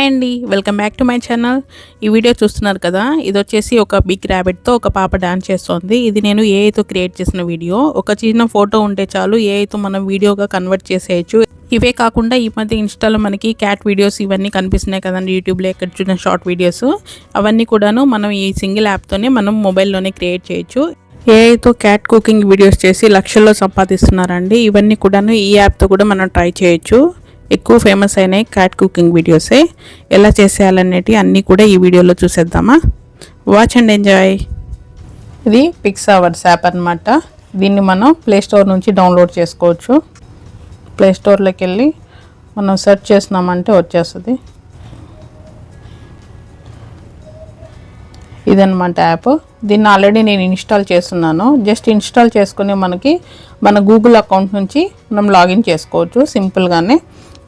Hi అండి welcome back to my channel. ఈ video చూస్తున్నారు కదా ఇది వచ్చేసి ఒక బిగ్ ర్యాబిట్తో ఒక పాప డాన్స్ చేస్తోంది. ఇది నేను ఏఐతో క్రియేట్ చేసిన వీడియో. ఒక చిన్న ఫోటో ఉంటే చాలు ఏఐతో మనం వీడియోగా కన్వర్ట్ చేసేయచ్చు. ఇవే కాకుండా ఈ మధ్య ఇన్స్టాలో మనకి క్యాట్ వీడియోస్ ఇవన్నీ కనిపిస్తున్నాయి కదండి యూట్యూబ్లో ఎక్కడ చూసిన షార్ట్ వీడియోస్. అవన్నీ కూడాను మనం ఈ సింగిల్ యాప్తోనే మనం మొబైల్లోనే క్రియేట్ చేయొచ్చు. ఏఐతో క్యాట్ కుకింగ్ వీడియోస్ చేసి లక్షల్లో సంపాదిస్తున్నారండి. ఇవన్నీ కూడాను ఈ యాప్తో కూడా మనం ట్రై చేయొచ్చు. ఎక్కువ ఫేమస్ అయినాయి క్యాట్ కుకింగ్ వీడియోసే ఎలా చేసేయాలనేటి అన్నీ కూడా ఈ వీడియోలో చూసేద్దామా? వాచ్ అండ్ ఎంజాయ్ ఇది పిక్స్ అవర్స్ యాప్ అనమాట దీన్ని మనం ప్లే స్టోర్ నుంచి డౌన్లోడ్ చేసుకోవచ్చు. ప్లే స్టోర్లోకి వెళ్ళి మనం సెర్చ్ చేసినామంటే వచ్చేస్తుంది. ఇదనమాట యాప్ దీన్ని ఆల్రెడీ నేను ఇన్స్టాల్ చేస్తున్నాను. జస్ట్ ఇన్స్టాల్ చేసుకుని మనకి మన గూగుల్ అకౌంట్ నుంచి మనం లాగిన్ చేసుకోవచ్చు సింపుల్గానే.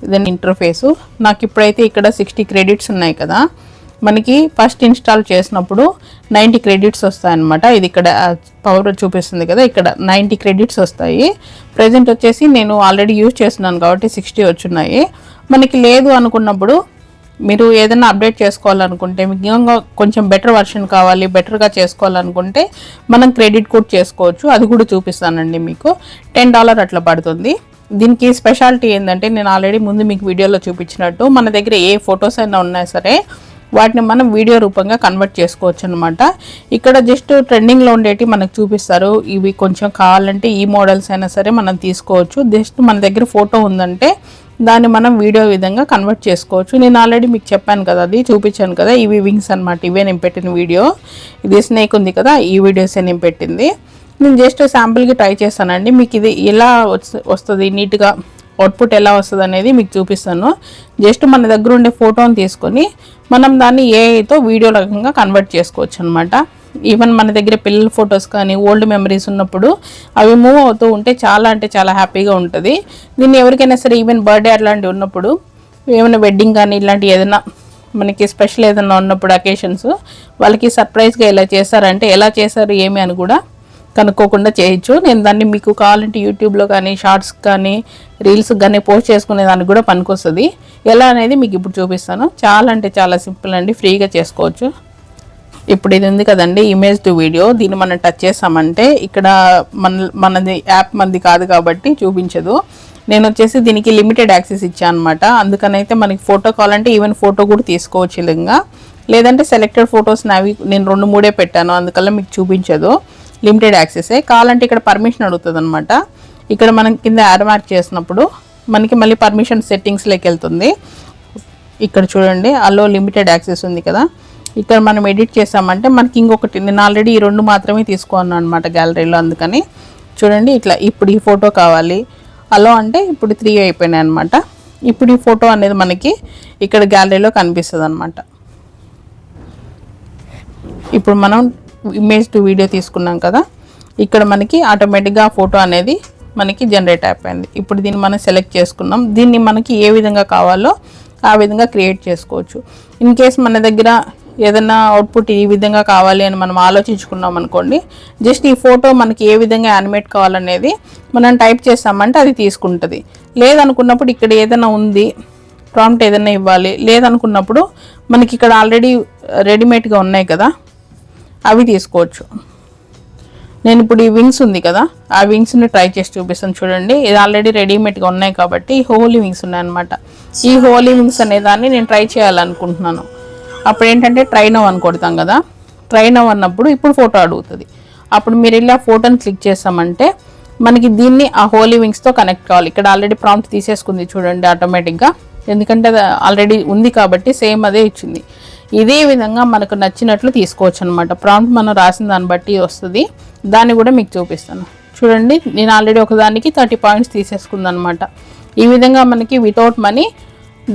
ఇదని ఇంటర్ఫేసు నాకు ఇప్పుడైతే ఇక్కడ సిక్స్టీ క్రెడిట్స్ ఉన్నాయి కదా. మనకి ఫస్ట్ ఇన్స్టాల్ చేసినప్పుడు నైంటీ క్రెడిట్స్ వస్తాయన్నమాట. ఇది ఇక్కడ పవర్ చూపిస్తుంది కదా ఇక్కడ నైంటీ క్రెడిట్స్ వస్తాయి. ప్రజెంట్ వచ్చేసి నేను ఆల్రెడీ యూజ్ చేస్తున్నాను కాబట్టి సిక్స్టీ వచ్చున్నాయి మనకి లేదు అనుకున్నప్పుడు మీరు ఏదైనా అప్డేట్ చేసుకోవాలనుకుంటే మీకు ఇంకా కొంచెం బెటర్ వర్షన్ కావాలి బెటర్గా చేసుకోవాలనుకుంటే మనం క్రెడిట్ కూడా చేసుకోవచ్చు. అది కూడా చూపిస్తానండి మీకు. టెన్ డాలర్ అట్లా పడుతుంది. దీనికి స్పెషాలిటీ ఏంటంటే నేను ఆల్రెడీ ముందు మీకు వీడియోలో చూపించినట్టు మన దగ్గర ఏ ఫొటోస్ అయినా ఉన్నా సరే వాటిని మనం వీడియో రూపంగా కన్వర్ట్ చేసుకోవచ్చు అనమాట ఇక్కడ జస్ట్ ట్రెండింగ్లో ఉండేవి మనకు చూపిస్తారు. ఇవి కొంచెం కావాలంటే ఈ మోడల్స్ అయినా సరే మనం తీసుకోవచ్చు. జస్ట్ మన దగ్గర ఫోటో ఉందంటే దాన్ని మనం వీడియో విధంగా కన్వర్ట్ చేసుకోవచ్చు. నేను ఆల్రెడీ మీకు చెప్పాను కదా అది చూపించాను కదా ఇవి వింగ్స్ అనమాట ఇవే నేను పెట్టిన వీడియో ఇది స్నేక్ ఉంది కదా ఈ వీడియోసే నేను పెట్టింది. నేను జస్ట్ శాంపుల్కి ట్రై చేస్తానండి. మీకు ఇది ఎలా వస్తుంది నీట్గా అవుట్పుట్ ఎలా వస్తుంది అనేది మీకు చూపిస్తాను. జస్ట్ మన దగ్గర ఉండే ఫోటోని తీసుకొని మనం దాన్ని ఏఐతో వీడియో రకంగా కన్వర్ట్ చేసుకోవచ్చు అనమాట ఈవెన్ మన దగ్గర పిల్లల ఫొటోస్ కానీ ఓల్డ్ మెమరీస్ ఉన్నప్పుడు అవి మూవ్ అవుతూ ఉంటే చాలా అంటే చాలా హ్యాపీగా ఉంటుంది. దీన్ని ఎవరికైనా సరే ఈవెన్ బర్త్డే అట్లాంటివి ఉన్నప్పుడు ఏమైనా వెడ్డింగ్ కానీ ఇలాంటి ఏదైనా మనకి స్పెషల్ ఏదైనా ఉన్నప్పుడు అకేషన్స్ వాళ్ళకి సర్ప్రైజ్గా ఎలా చేశారంటే ఎలా చేశారు ఏమి అని కూడా కనుక్కోకుండా చేయొచ్చు. నేను దాన్ని మీకు కావాలంటే యూట్యూబ్లో కానీ షార్ట్స్ కానీ రీల్స్ కానీ పోస్ట్ చేసుకునే దానికి కూడా పనికొస్తుంది. ఎలా అనేది మీకు ఇప్పుడు చూపిస్తాను. చాలా అంటే చాలా సింపుల్ అండి. ఫ్రీగా చేసుకోవచ్చు. ఇప్పుడు ఇది ఉంది కదండి ఇమేజ్ టు వీడియో దీన్ని మనం టచ్ చేసామంటే ఇక్కడ మన మనది యాప్ మనది కాదు కాబట్టి చూపించదు. నేను వచ్చేసి దీనికి లిమిటెడ్ యాక్సెస్ ఇచ్చాను అనమాట అందుకనైతే మనకి ఫోటో కావాలంటే ఈవెన్ ఫోటో కూడా తీసుకోవచ్చు ఇలాగా లేదంటే సెలెక్టెడ్ ఫొటోస్ నావి నేను రెండు మూడే పెట్టాను. అందుకల్ల మీకు చూపించదు. లిమిటెడ్ యాక్సెసే కావాలంటే ఇక్కడ పర్మిషన్ అడుగుతుంది అనమాట ఇక్కడ మనం కింద యాడ్ మార్క్ చేసినప్పుడు మనకి మళ్ళీ పర్మిషన్ సెట్టింగ్స్లోకి వెళ్తుంది. ఇక్కడ చూడండి అల్లో లిమిటెడ్ యాక్సెస్ ఉంది కదా. ఇక్కడ మనం ఎడిట్ చేసామంటే మనకి ఇంకొకటి నేను ఆల్రెడీ ఈ రెండు మాత్రమే తీసుకున్నాను అనమాట గ్యాలరీలో అందుకని. చూడండి ఇట్లా ఇప్పుడు ఈ ఫోటో కావాలి. అలో అంటే ఇప్పుడు త్రీ అయిపోయినాయి అనమాట ఇప్పుడు ఈ ఫోటో అనేది మనకి ఇక్కడ గ్యాలరీలో కనిపిస్తుంది అనమాట ఇప్పుడు మనం ఇమేజ్ టు వీడియో తీసుకున్నాం కదా ఇక్కడ మనకి ఆటోమేటిక్గా ఫోటో అనేది మనకి జనరేట్ అయిపోయింది. ఇప్పుడు దీన్ని మనం సెలెక్ట్ చేసుకున్నాం. దీన్ని మనకి ఏ విధంగా కావాలో ఆ విధంగా క్రియేట్ చేసుకోవచ్చు. ఇన్ కేస్ మన దగ్గర ఏదైనా అవుట్పుట్ ఈ విధంగా కావాలి అని మనం ఆలోచించుకున్నాం అనుకోండి జస్ట్ ఈ ఫోటో మనకి ఏ విధంగా యానిమేట్ కావాలనేది మనం టైప్ చేస్తామంటే అది తీసుకుంటుంది. లేదనుకున్నప్పుడు ఇక్కడ ఏదైనా ఉంది ప్రాంప్ట్ ఏదైనా ఇవ్వాలి. లేదనుకున్నప్పుడు మనకి ఇక్కడ ఆల్రెడీ రెడీమేడ్గా ఉన్నాయి కదా అవి తీసుకోవచ్చు. నేను ఇప్పుడు ఈ వింగ్స్ ఉంది కదా ఆ వింగ్స్ని ట్రై చేసి చూపిస్తాను చూడండి. ఇది ఆల్రెడీ రెడీమేడ్గా ఉన్నాయి కాబట్టి హోలీ వింగ్స్ ఉన్నాయన్నమాట. ఈ హోలీ వింగ్స్ అనే దాన్ని నేను ట్రై చేయాలనుకుంటున్నాను. అప్పుడు ఏంటంటే ట్రైన్ అని కొడతాం కదా ట్రైన్ అన్నప్పుడు ఇప్పుడు ఫోటో అడుగుతుంది. అప్పుడు మీరు ఇలా ఫోటోని క్లిక్ చేస్తామంటే మనకి దీన్ని ఆ హోలీ వింగ్స్తో కనెక్ట్ కావాలి. ఇక్కడ ఆల్రెడీ ప్రాంప్ట్ తీసేసుకుంది చూడండి ఆటోమేటిక్గా ఎందుకంటే ఆల్రెడీ ఉంది కాబట్టి సేమ్ అదే ఇచ్చింది. ఇదే విధంగా మనకు నచ్చినట్లు తీసుకోవచ్చు అనమాట ప్రాంప్ట్ మనం రాసిన దాన్ని బట్టి వస్తుంది. దాన్ని కూడా మీకు చూపిస్తాను. చూడండి నేను ఆల్రెడీ ఒకదానికి థర్టీ పాయింట్స్ తీసేసుకుందనమాట ఈ విధంగా మనకి without money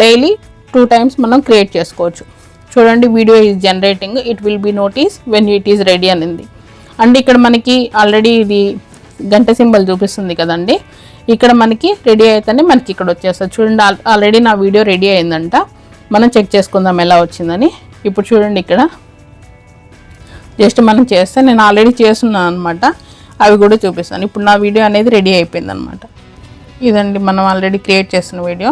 daily two times మనం క్రియేట్ చేసుకోవచ్చు. చూడండి video is generating it will be notice when it is ready అనింది. అండ్ ఇక్కడ మనకి ఆల్రెడీ ఇది గంట సింబల్ చూపిస్తుంది కదండి. ఇక్కడ మనకి రెడీ అయితేనే మనకి ఇక్కడ వచ్చేస్తుంది. చూడండి ఆల్రెడీ నా వీడియో రెడీ అయిందంట. మనం చెక్ చేసుకుందాం ఎలా వచ్చిందని. ఇప్పుడు చూడండి ఇక్కడ. జస్ట్ మనం చేస్తే నేను ఆల్రెడీ చేస్తున్నాను అనమాట అవి కూడా చూపిస్తాను. ఇప్పుడు నా వీడియో అనేది రెడీ అయిపోయింది అనమాట ఇదండి మనం ఆల్రెడీ క్రియేట్ చేసిన వీడియో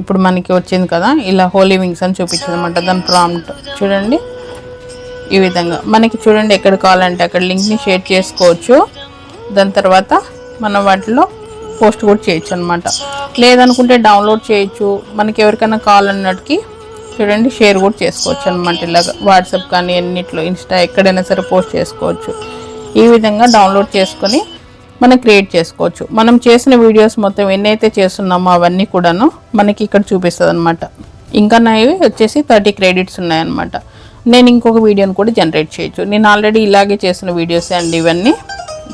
ఇప్పుడు మనకి వచ్చింది కదా ఇలా హోలీ వింగ్స్ అని చూపించింది అనమాట దాని ప్రాంప్ట్ చూడండి. ఈ విధంగా. మనకి చూడండి ఎక్కడ కావాలంటే అక్కడ లింక్ని షేర్ చేసుకోవచ్చు. దాని తర్వాత మనం వాటిలో పోస్ట్ కూడా చేయొచ్చు అనమాట లేదనుకుంటే డౌన్లోడ్ చేయొచ్చు. మనకి ఎవరికైనా కావాలన్నట్టుకి చూడండి షేర్ కూడా చేసుకోవచ్చు అనమాట ఇలాగ వాట్సాప్ కానీ అన్నిట్లో ఇన్స్టా ఎక్కడైనా సరే పోస్ట్ చేసుకోవచ్చు. ఈ విధంగా డౌన్లోడ్ చేసుకొని మనం క్రియేట్ చేసుకోవచ్చు. మనం చేసిన వీడియోస్ మొత్తం ఎన్నైతే చేస్తున్నామో అవన్నీ కూడాను మనకి ఇక్కడ చూపిస్తుంది అనమాట ఇంకా నావి వచ్చేసి థర్టీ క్రెడిట్స్ ఉన్నాయన్నమాట. నేను ఇంకొక వీడియోని కూడా జనరేట్ చేయొచ్చు. నేను ఆల్రెడీ ఇలాగే చేసిన వీడియోస్ అండి ఇవన్నీ.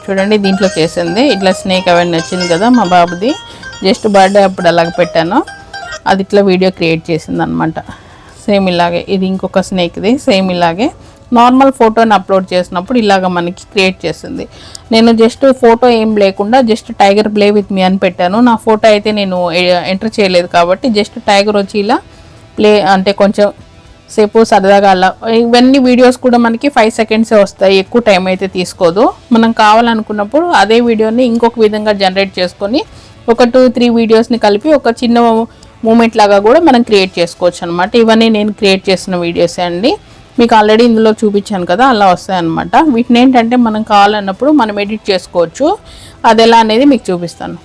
చూడండి దీంట్లో చేసింది. ఇట్లా స్నేక్ అవన్నీ వచ్చింది కదా మా బాబుది. జస్ట్ బర్త్డే అప్పుడు అలాగ పెట్టాను. అది ఇట్లా వీడియో క్రియేట్ చేసింది అనమాట సేమ్ ఇలాగే ఇది ఇంకొక స్నేక్ది సేమ్ ఇలాగే. నార్మల్ ఫోటోని అప్లోడ్ చేసినప్పుడు ఇలాగ మనకి క్రియేట్ చేసింది. నేను జస్ట్ ఫోటో ఏం లేకుండా just tiger play with me అని పెట్టాను. నా ఫోటో అయితే నేను ఎంటర్ చేయలేదు కాబట్టి జస్ట్ టైగర్ వచ్చి ఇలా ప్లే అంటే కొంచెం సేపు సరదాగా అలా ఇవన్నీ వీడియోస్ కూడా మనకి ఫైవ్ సెకండ్సే వస్తాయి ఎక్కువ టైం అయితే తీసుకోదు. మనం కావాలనుకున్నప్పుడు అదే వీడియోని ఇంకొక విధంగా జనరేట్ చేసుకొని ఒక టూ త్రీ వీడియోస్ని కలిపి ఒక చిన్న మూమెంట్ లాగా కూడా మనం క్రియేట్ చేసుకోవచ్చు అనమాట ఇవన్నీ నేను క్రియేట్ చేసిన వీడియోసే అండి. మీకు ఆల్రెడీ ఇందులో చూపించాను కదా అలా వస్తాయన్నమాట. వీటిని ఏంటంటే మనం కావాలన్నప్పుడు మనం ఎడిట్ చేసుకోవచ్చు. అది ఎలా అనేది మీకు చూపిస్తాను.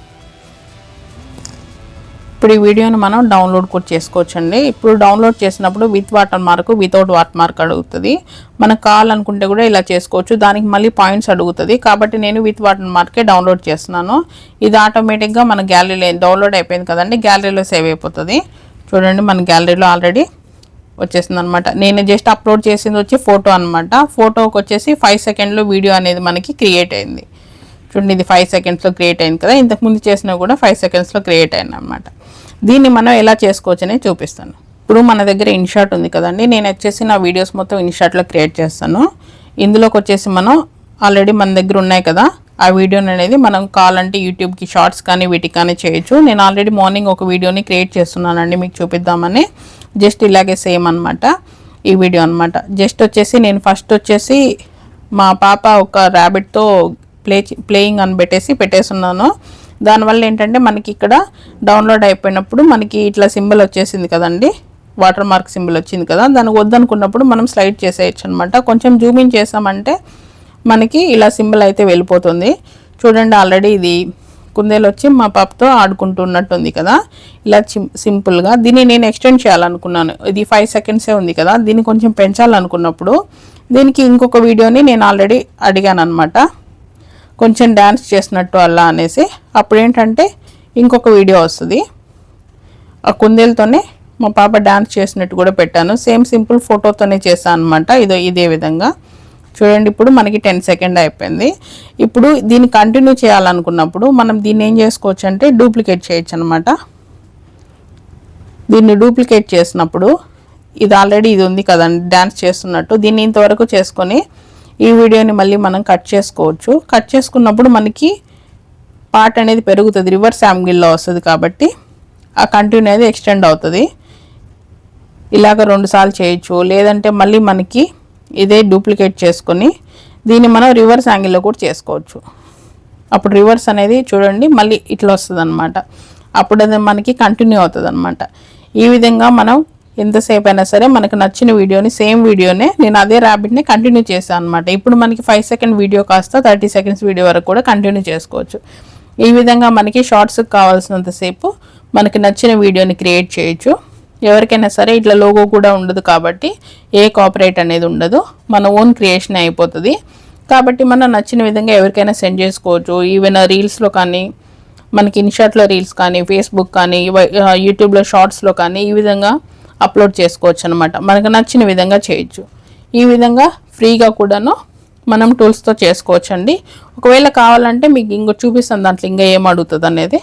ఇప్పుడు ఈ వీడియోని మనం డౌన్లోడ్ కూడా చేసుకోవచ్చండి. ఇప్పుడు డౌన్లోడ్ చేసినప్పుడు with watermark without watermark అడుగుతుంది. మనకు కావాలనుకుంటే కూడా ఇలా చేసుకోవచ్చు. దానికి మళ్ళీ పాయింట్స్ అడుగుతుంది. కాబట్టి నేను విత్ వాటర్ మార్కే డౌన్లోడ్ చేస్తున్నాను. ఇది ఆటోమేటిక్గా మన గ్యాలరీలో డౌన్లోడ్ అయిపోయింది కదండి. గ్యాలరీలో సేవ్ అయిపోతుంది. చూడండి మన గ్యాలరీలో ఆల్రెడీ వచ్చేసింది అనమాట నేను జస్ట్ అప్లోడ్ చేసింది వచ్చి ఫోటో అనమాట ఫోటోకి వచ్చేసి ఫైవ్ సెకండ్లో వీడియో అనేది మనకి క్రియేట్ అయింది. చూడండి ఇది ఫైవ్ సెకండ్స్లో క్రియేట్ అయింది కదా. ఇంతకుముందు చేసినా కూడా ఫైవ్ సెకండ్స్లో క్రియేట్ అయింది అనమాట దీన్ని మనం ఎలా చేసుకోవచ్చు చూపిస్తాను. ఇప్పుడు మన దగ్గర ఇన్షాట్ ఉంది కదండి. నేను వచ్చేసి నా వీడియోస్ మొత్తం ఇన్షాట్లో క్రియేట్ చేస్తాను. ఇందులోకి వచ్చేసి మనం ఆల్రెడీ మన దగ్గర ఉన్నాయి కదా. ఆ వీడియోని అనేది మనం కావాలంటే యూట్యూబ్కి షార్ట్స్ కానీ వీటికి కానీ చేయొచ్చు. నేను ఆల్రెడీ మార్నింగ్ ఒక వీడియోని క్రియేట్ చేస్తున్నానండి. మీకు చూపిద్దామని. జస్ట్ ఇలాగే సేమ్ అనమాట ఈ వీడియో అనమాట జస్ట్ వచ్చేసి నేను ఫస్ట్ వచ్చేసి మా పాప ఒక ర్యాబిట్తో ప్లే ప్లేయింగ్ అని పెట్టేసి పెట్టేస్తున్నాను దానివల్ల ఏంటంటే మనకి ఇక్కడ డౌన్లోడ్ అయిపోయినప్పుడు మనకి ఇట్లా సింబల్ వచ్చేసింది కదండి. వాటర్ మార్క్ సింబల్ వచ్చింది కదా దాన్ని వద్దనుకున్నప్పుడు మనం స్లైడ్ చేసేయచ్చు అనమాట కొంచెం జూమింగ్ చేసామంటే మనకి ఇలా సింబల్ అయితే వెళ్ళిపోతుంది. చూడండి ఆల్రెడీ ఇది కుందేలు వచ్చి మా పాపతో ఆడుకుంటున్నట్టుంది కదా. ఇలా సింపుల్గా దీన్ని నేను ఎక్స్టెండ్ చేయాలనుకున్నాను. ఇది ఫైవ్ సెకండ్సే ఉంది కదా దీన్ని కొంచెం పెంచాలనుకున్నప్పుడు దీనికి ఇంకొక వీడియోని నేను ఆల్రెడీ అడిగాను అనమాట కొంచెం డ్యాన్స్ చేసినట్టు అలా అనేసి అప్పుడు ఏంటంటే ఇంకొక వీడియో వస్తుంది. ఆ కుందేలతోనే మా పాప డ్యాన్స్ చేసినట్టు కూడా పెట్టాను. సేమ్ సింపుల్ ఫోటోతోనే చేశాను అనమాట ఇదో ఇదే విధంగా. చూడండి ఇప్పుడు మనకి టెన్ సెకండ్ అయిపోయింది. ఇప్పుడు దీన్ని కంటిన్యూ చేయాలనుకున్నప్పుడు మనం దీన్ని ఏం చేసుకోవచ్చు అంటే డూప్లికేట్ చేయొచ్చు అనమాట దీన్ని డూప్లికేట్ చేసినప్పుడు ఇది ఆల్రెడీ ఇది ఉంది కదండి డ్యాన్స్ చేస్తున్నట్టు. దీన్ని ఇంతవరకు చేసుకొని ఈ వీడియోని మళ్ళీ మనం కట్ చేసుకోవచ్చు. కట్ చేసుకున్నప్పుడు మనకి పార్ట్ అనేది పెరుగుతుంది. రివర్స్ యాంగిల్లో వస్తుంది కాబట్టి ఆ కంటిన్యూ అనేది ఎక్స్టెండ్ అవుతుంది. ఇలాగ రెండుసార్లు చేయొచ్చు. లేదంటే మళ్ళీ మనకి ఇదే డూప్లికేట్ చేసుకొని దీన్ని మనం రివర్స్ యాంగిల్లో కూడా చేసుకోవచ్చు. అప్పుడు రివర్స్ అనేది చూడండి మళ్ళీ ఇట్లా వస్తుంది అనమాట అప్పుడు అది మనకి కంటిన్యూ అవుతుంది అనమాట ఈ విధంగా మనం ఎంతసేపు అయినా సరే మనకు నచ్చిన వీడియోని సేమ్ వీడియోనే నేను అదే ర్యాబిట్ని కంటిన్యూ చేశాను అనమాట ఇప్పుడు మనకి ఫైవ్ సెకండ్ వీడియో కాస్త థర్టీ సెకండ్స్ వీడియో వరకు కూడా కంటిన్యూ చేసుకోవచ్చు. ఈ విధంగా మనకి షార్ట్స్కి కావాల్సినంతసేపు మనకి నచ్చిన వీడియోని క్రియేట్ చేయొచ్చు. ఎవరికైనా సరే ఇట్లా లోగో కూడా ఉండదు కాబట్టి ఏ కాపరేట్ అనేది ఉండదు. మన ఓన్ క్రియేషన్ అయిపోతుంది. కాబట్టి మనం నచ్చిన విధంగా ఎవరికైనా సెండ్ చేసుకోవచ్చు. ఈవెన్ రీల్స్లో కానీ మనకి ఇన్షాట్లో రీల్స్ కానీ ఫేస్బుక్ కానీ యూట్యూబ్లో షార్ట్స్లో కానీ ఈ విధంగా అప్లోడ్ చేసుకోవచ్చు అనమాట మనకు నచ్చిన విధంగా చేయొచ్చు. ఈ విధంగా ఫ్రీగా కూడాను మనం టూల్స్తో చేసుకోవచ్చు అండి ఒకవేళ కావాలంటే మీకు ఇంకో చూపిస్తాను దాంట్లో ఇంకా ఏం అడుగుతుంది అనేది.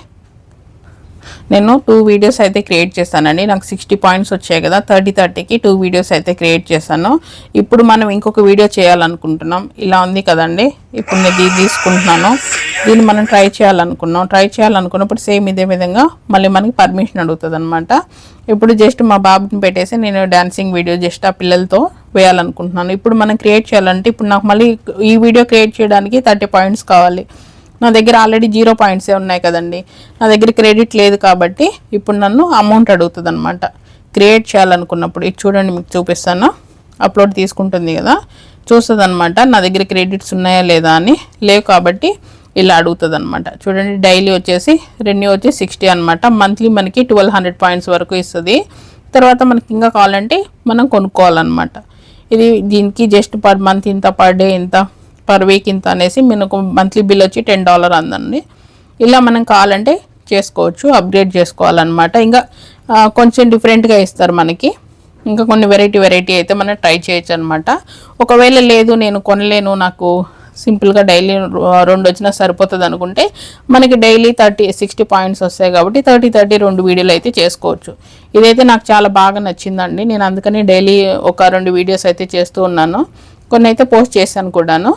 నేను టూ వీడియోస్ అయితే క్రియేట్ చేశానండి నాకు సిక్స్టీ పాయింట్స్ వచ్చాయి కదా థర్టీ థర్టీకి టూ వీడియోస్ అయితే క్రియేట్ చేశాను ఇప్పుడు మనం ఇంకొక వీడియో చేయాలనుకుంటున్నాం. ఇలా ఉంది కదండి. ఇప్పుడు నేను దీన్ని తీసుకుంటున్నాను. దీన్ని మనం ట్రై చేయాలనుకున్నాం. ట్రై చేయాలనుకున్నప్పుడు సేమ్ ఇదే విధంగా మళ్ళీ మనకి పర్మిషన్ అడుగుతుంది అనమాట ఇప్పుడు జస్ట్ మా బాబుని పెట్టేసి నేను డ్యాన్సింగ్ వీడియో జస్ట్ ఆ పిల్లలతో వేయాలనుకుంటున్నాను. ఇప్పుడు మనం క్రియేట్ చేయాలంటే ఇప్పుడు నాకు మళ్ళీ ఈ వీడియో క్రియేట్ చేయడానికి థర్టీ పాయింట్స్ కావాలి. నా దగ్గర ఆల్రెడీ జీరో పాయింట్సే ఉన్నాయి కదండి. నా దగ్గర క్రెడిట్ లేదు కాబట్టి ఇప్పుడు నన్ను అమౌంట్ అడుగుతుంది అనమాట క్రియేట్ చేయాలనుకున్నప్పుడు. ఇది చూడండి మీకు చూపిస్తాను. అప్లోడ్ తీసుకుంటుంది కదా. చూస్తుంది అనమాట నా దగ్గర క్రెడిట్స్ ఉన్నాయా లేదా అని. లేవు కాబట్టి ఇలా అడుగుతుంది అనమాట చూడండి డైలీ వచ్చేసి రెన్యూ వచ్చి సిక్స్టీ అనమాట మంత్లీ మనకి ట్వెల్వ్ హండ్రెడ్ పాయింట్స్ వరకు ఇస్తుంది. తర్వాత మనకి ఇంకా కావాలంటే మనం కొనుక్కోవాలన్నమాట. ఇది దీనికి జస్ట్ పర్ మంత్ ఇంత పర్ డే ఇంత. పర్ వీక్ ఇంత అనేసి మనకు మంత్లీ బిల్ వచ్చి టెన్ డాలర్ అందండి. ఇలా మనం కావాలంటే చేసుకోవచ్చు అప్గ్రేడ్ చేసుకోవాలన్నమాట. ఇంకా కొంచెం డిఫరెంట్గా ఇస్తారు మనకి. ఇంకా కొన్ని వెరైటీ వెరైటీ అయితే మనం ట్రై చేయొచ్చు అనమాట ఒకవేళ లేదు నేను కొనలేను నాకు సింపుల్గా డైలీ రెండు వచ్చినా సరిపోతుంది అనుకుంటే మనకి డైలీ థర్టీ సిక్స్టీ పాయింట్స్ వస్తాయి కాబట్టి థర్టీ థర్టీ రెండు వీడియోలు అయితే చేసుకోవచ్చు. ఇదైతే నాకు చాలా బాగా నచ్చిందండి. నేను అందుకని డైలీ ఒక రెండు వీడియోస్ అయితే చేస్తూ ఉన్నాను. కొన్ని అయితే పోస్ట్ చేశాను కూడాను.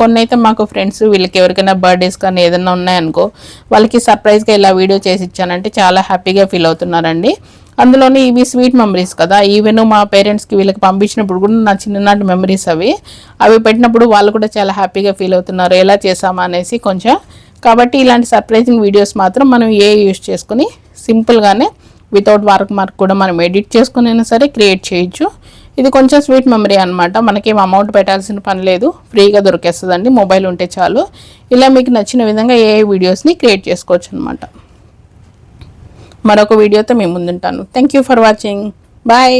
కొన్ని అయితే మాకు ఫ్రెండ్స్ వీళ్ళకి ఎవరికైనా బర్త్డేస్ కానీ ఏదైనా ఉన్నాయనుకో వాళ్ళకి సర్ప్రైజ్గా ఇలా వీడియో చేసి ఇచ్చానంటే చాలా హ్యాపీగా ఫీల్ అవుతున్నారండి. అందులోనే ఇవి స్వీట్ మెమరీస్ కదా. ఈవెన్ మా పేరెంట్స్కి వీళ్ళకి పంపించినప్పుడు కూడా నా చిన్ననాటి మెమరీస్ అవి. అవి పెట్టినప్పుడు వాళ్ళు కూడా చాలా హ్యాపీగా ఫీల్ అవుతున్నారు. ఎలా చేసామా అనేసి కొంచెం. కాబట్టి ఇలాంటి సర్ప్రైజింగ్ వీడియోస్ మాత్రం మనం ఏ యూస్ చేసుకుని సింపుల్గానే వితౌట్ వర్క్ మార్క్ కూడా మనం ఎడిట్ చేసుకుని అయినా సరే క్రియేట్ చేయొచ్చు. ఇది కొంచెం స్వీట్ మెమరీ అనమాట మనకేం అమౌంట్ పెట్టాల్సిన పని లేదు. ఫ్రీగా దొరికేస్తుందండి. మొబైల్ ఉంటే చాలు. ఇలా మీకు నచ్చిన విధంగా ఏ వీడియోస్ని క్రియేట్ చేసుకోవచ్చు అనమాట మరొక వీడియోతో మేము ముందుంటాను. Thank you for watching bye